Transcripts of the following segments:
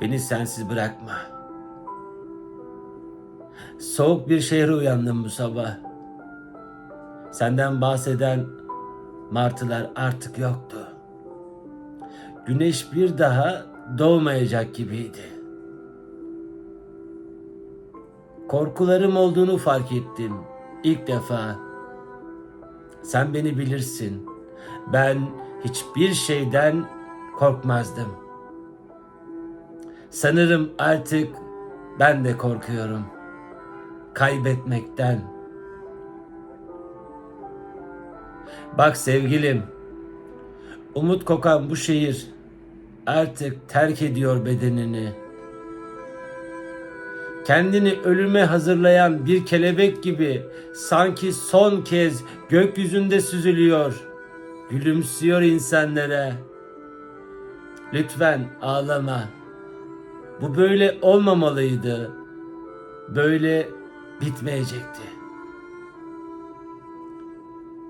Beni sensiz bırakma. Soğuk bir şehre uyandım bu sabah. Senden bahseden martılar artık yoktu. Güneş bir daha doğmayacak gibiydi. Korkularım olduğunu fark ettim ilk defa. Sen beni bilirsin. Ben hiçbir şeyden korkmazdım. Sanırım artık ben de korkuyorum. Kaybetmekten. Bak sevgilim, umut kokan bu şehir artık terk ediyor bedenini. Kendini ölüme hazırlayan bir kelebek gibi sanki son kez gökyüzünde süzülüyor. Gülümsüyor insanlara. Lütfen ağlama. Bu böyle olmamalıydı. Böyle bitmeyecekti.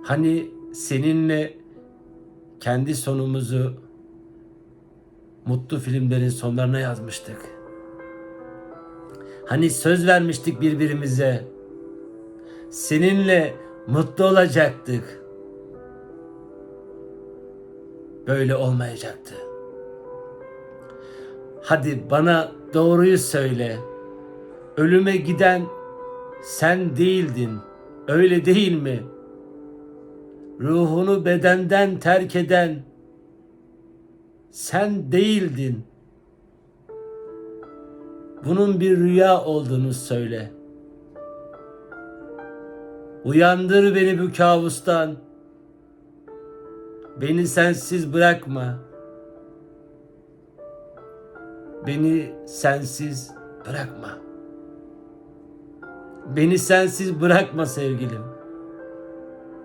Hani seninle kendi sonumuzu mutlu filmlerin sonlarına yazmıştık. Hani söz vermiştik birbirimize. Seninle mutlu olacaktık. Böyle olmayacaktı. Hadi bana doğruyu söyle. Ölüme giden sen değildin. Öyle değil mi? Ruhunu bedenden terk eden sen değildin. Bunun bir rüya olduğunu söyle. Uyandır beni bu kabustan. Beni sensiz bırakma. Beni sensiz bırakma. Beni sensiz bırakma sevgilim.